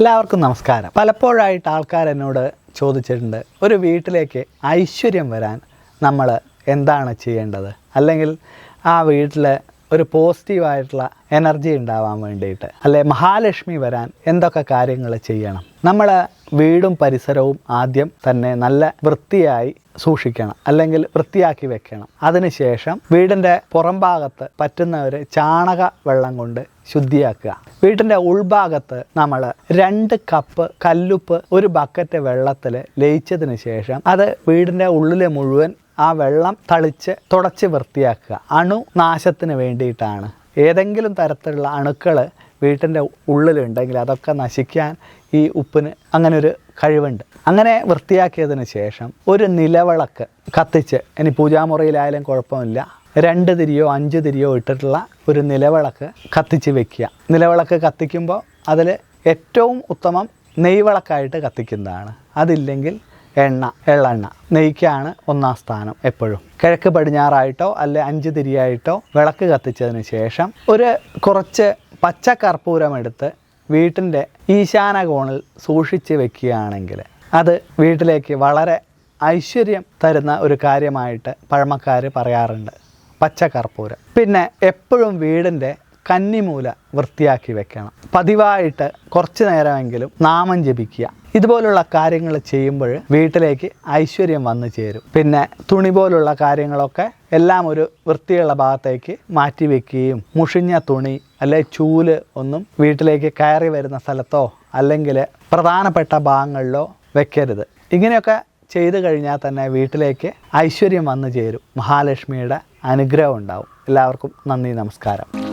എല്ലാവർക്കും നമസ്കാരം. പലപ്പോഴായിട്ട് ആൾക്കാർ എന്നോട് ചോദിച്ചിട്ടുണ്ട് ഒരു വീട്ടിലേക്ക് ഐശ്വര്യം വരാൻ നമ്മൾ എന്താണ് ചെയ്യേണ്ടത്? അല്ലെങ്കിൽ ആ വീട്ടിൽ ഒരു പോസിറ്റീവായിട്ടുള്ള എനർജി ഉണ്ടാവാൻ വേണ്ടിയിട്ട് അല്ലെ മഹാലക്ഷ്മി വരാൻ എന്തൊക്കെ കാര്യങ്ങൾ ചെയ്യണം? നമ്മൾ വീടും പരിസരവും ആദ്യം തന്നെ നല്ല വൃത്തിയായി സൂക്ഷിക്കണം അല്ലെങ്കിൽ വൃത്തിയാക്കി വെക്കണം. അതിനുശേഷം വീടിന്റെ പുറം ഭാഗത്ത് പറ്റുന്നവർ ചാണക വെള്ളം കൊണ്ട് ശുദ്ധിയാക്കുക. വീട്ടിന്റെ ഉൾഭാഗത്ത് നമ്മൾ രണ്ട് കപ്പ് കല്ലുപ്പ് ഒരു ബക്കറ്റ് വെള്ളത്തിൽ ലയിച്ചതിന് ശേഷം അത് വീടിന്റെ ഉള്ളിൽ മുഴുവൻ ആ വെള്ളം തളിച്ച് തുടച്ച് വൃത്തിയാക്കുക. അണുനാശത്തിന് വേണ്ടിയിട്ടാണ്. ഏതെങ്കിലും തരത്തിലുള്ള അണുക്കൾ വീട്ടിന്റെ ഉള്ളിലുണ്ടെങ്കിൽ അതൊക്കെ നശിക്കാൻ ഈ ഉപ്പിന് അങ്ങനെ ഒരു കഴിവുണ്ട്. അങ്ങനെ വൃത്തിയാക്കിയതിന് ശേഷം ഒരു നിലവിളക്ക് കത്തിച്ച് ഇനി പൂജാമുറിയിലായാലും കുഴപ്പമില്ല. രണ്ട് തിരിയോ അഞ്ച് തിരിയോ ഇട്ടിട്ടുള്ള ഒരു നിലവിളക്ക് കത്തിച്ച് വെക്കുക. നിലവിളക്ക് കത്തിക്കുമ്പോൾ അതിൽ ഏറ്റവും ഉത്തമം നെയ്വിളക്കായിട്ട് കത്തിക്കുന്നതാണ്. അതില്ലെങ്കിൽ എണ്ണ എള്ളെണ്ണ നെയ്ക്കാണ് ഒന്നാം സ്ഥാനം എപ്പോഴും. കിഴക്ക് പടിഞ്ഞാറായിട്ടോ അല്ലെ അഞ്ച് തിരിയായിട്ടോ വിളക്ക് കത്തിച്ചതിന് ശേഷം ഒരു കുറച്ച് പച്ചക്കർപ്പൂരം എടുത്ത് വീട്ടിന്റെ ഈശാന കോണിൽ സൂക്ഷിച്ച് വെക്കുകയാണെങ്കിൽ അത് വീട്ടിലേക്ക് വളരെ ഐശ്വര്യം തരുന്ന ഒരു കാര്യമായിട്ട് പഴമക്കാർ പറയാറുണ്ട്. പച്ച കർപ്പൂരം പിന്നെ എപ്പോഴും വീടിന്റെ കന്നിമൂല വൃത്തിയാക്കി വെക്കണം. പതിവായിട്ട് കുറച്ച് നേരമെങ്കിലും നാമം ജപിക്കുക. ഇതുപോലുള്ള കാര്യങ്ങൾ ചെയ്യുമ്പോൾ വീട്ടിലേക്ക് ഐശ്വര്യം വന്നു ചേരും. പിന്നെ തുണി പോലുള്ള കാര്യങ്ങളൊക്കെ എല്ലാം ഒരു വൃത്തിയുള്ള ഭാഗത്തേക്ക് മാറ്റി വെക്കുകയും മുഷിഞ്ഞ തുണി അല്ലെ ചൂൽ ഒന്നും വീട്ടിലേക്ക് കയറി വരുന്ന സ്ഥലത്തോ അല്ലെങ്കിൽ പ്രധാനപ്പെട്ട ഭാഗങ്ങളിലോ വെക്കരുത്. ഇങ്ങനെയൊക്കെ ചെയ്തു കഴിഞ്ഞാൽ തന്നെ വീട്ടിലേക്ക് ഐശ്വര്യം വന്നു ചേരും. മഹാലക്ഷ്മിയുടെ അനുഗ്രഹം ഉണ്ടാവും. എല്ലാവർക്കും നന്ദി നമസ്കാരം.